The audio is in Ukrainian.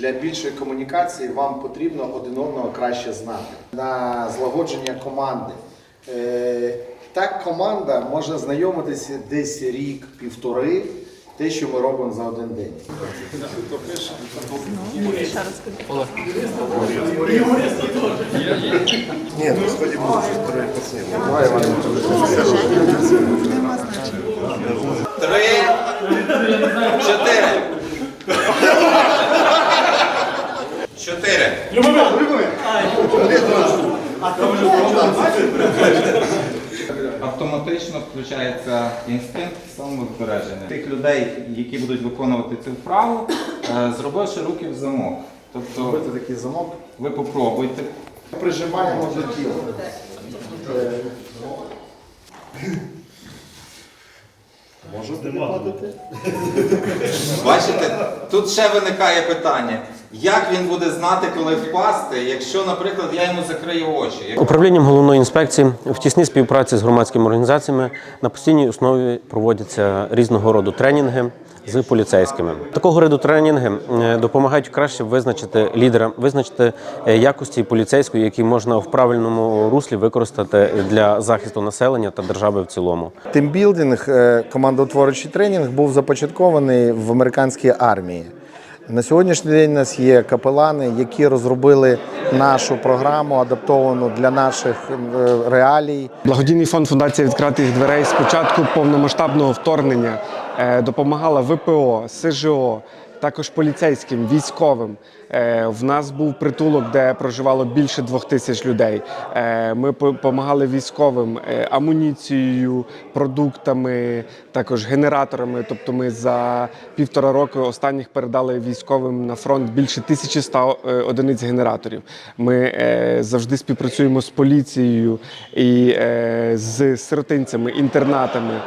Для більшої комунікації вам потрібно один одного краще знати. На злагодження команди. Е, Так команда може знайомитися десь рік-півтори, те, що ми робимо за один день. Ні, ну буде щось перепасне. Три, чотири. Чотири. Автоматично включається інстинкт самозбереження. Тих людей, які будуть виконувати цю вправу, е, зробивши руки в замок. Тобто Робити такий замок. ви попробуйте. Прижимаємо до тіла. Е, не падати? Бачите, тут ще виникає питання, як він буде знати, коли впасти, якщо, наприклад, я йому закрию очі. Управлінням головної інспекції в тісній співпраці з громадськими організаціями на постійній основі проводяться різного роду тренінги з поліцейськими. Такого роду тренінги е, допомагають краще визначити лідера, визначити е, якості поліцейської, які можна в правильному руслі використати для захисту населення та держави в цілому. Тимбілдинг, е, командоутворюючий тренінг був започаткований в американській армії. На сьогоднішній день у нас є капелани, які розробили нашу програму, адаптовану для наших реалій. Благодійний фонд Фундація відкритих дверей з початку повномасштабного вторгнення допомагала ВПО, СЖО, також поліцейським, військовим. Е, В нас був притулок, де проживало більше двох тисяч людей. Е, Ми допомагали військовим е, амуніцією, продуктами, також генераторами. Тобто, ми за півтора року останніх передали військовим на фронт більше 1100 е, одиниць генераторів. Ми е, завжди співпрацюємо з поліцією і е, з сиротинцями, інтернатами.